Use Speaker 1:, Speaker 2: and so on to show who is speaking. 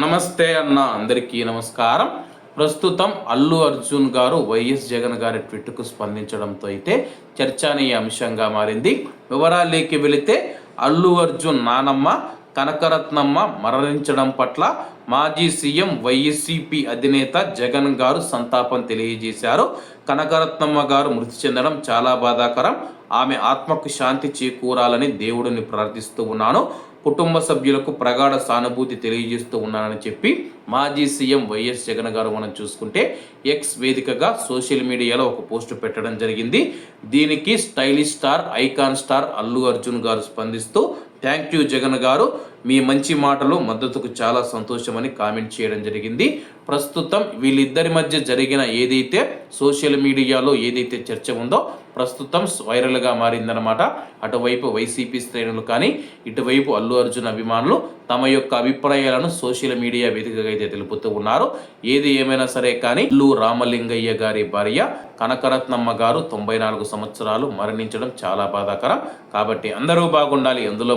Speaker 1: నమస్తే అన్న అందరికీ నమస్కారం. ప్రస్తుతం అల్లు అర్జున్ గారు వైఎస్ జగన్ గారి ట్విట్కు స్పందించడంతో అయితే చర్చనీయ అంశంగా మారింది. వివరాలేకి వెళితే అల్లు అర్జున్ నానమ్మ కనకరత్నమ్మ మరణించడం పట్ల మాజీ సీఎం వైఎస్సిపి అధినేత జగన్ గారు సంతాపం తెలియజేశారు. కనకరత్నమ్మ గారు మృతి చెందడం చాలా బాధాకరం. ఆమె ఆత్మకు శాంతి చేకూరాలని దేవుడిని ప్రార్థిస్తూ ఉన్నాను. కుటుంబ సభ్యులకు ప్రగాఢ సానుభూతి తెలియజేస్తూ ఉన్నానని చెప్పి మాజీ సీఎం వైఎస్ జగన్ గారు మనం చూసుకుంటే ఎక్స్ వేదికగా సోషల్ మీడియాలో ఒక పోస్ట్ పెట్టడం జరిగింది. దీనికి stylish star icon star Allu Arjun గారు స్పందిస్తూ థ్యాంక్ యూ జగన్ గారు. మీ మంచి మాటలు మద్దతుకు చాలా సంతోషమని కామెంట్ చేయడం జరిగింది. ప్రస్తుతం వీళ్ళిద్దరి మధ్య జరిగిన ఏదైతే సోషల్ మీడియాలో ఏదైతే చర్చ ఉందో ప్రస్తుతం వైరల్గా మారిందనమాట అటువైపు వైసీపీ శ్రేణులు కానీ ఇటువైపు అల్లు అర్జున్ అభిమానులు తమ యొక్క అభిప్రాయాలను సోషల్ మీడియా వేదికగా అయితే తెలుపుతూ ఉన్నారు. ఏది ఏమైనా సరే కానీ అల్లు రామలింగయ్య గారి భార్య కనకరత్నమ్మ గారు తొంభై నాలుగు సంవత్సరాలు మరణించడం చాలా బాధాకరం. కాబట్టి అందరూ బాగుండాలి అందులో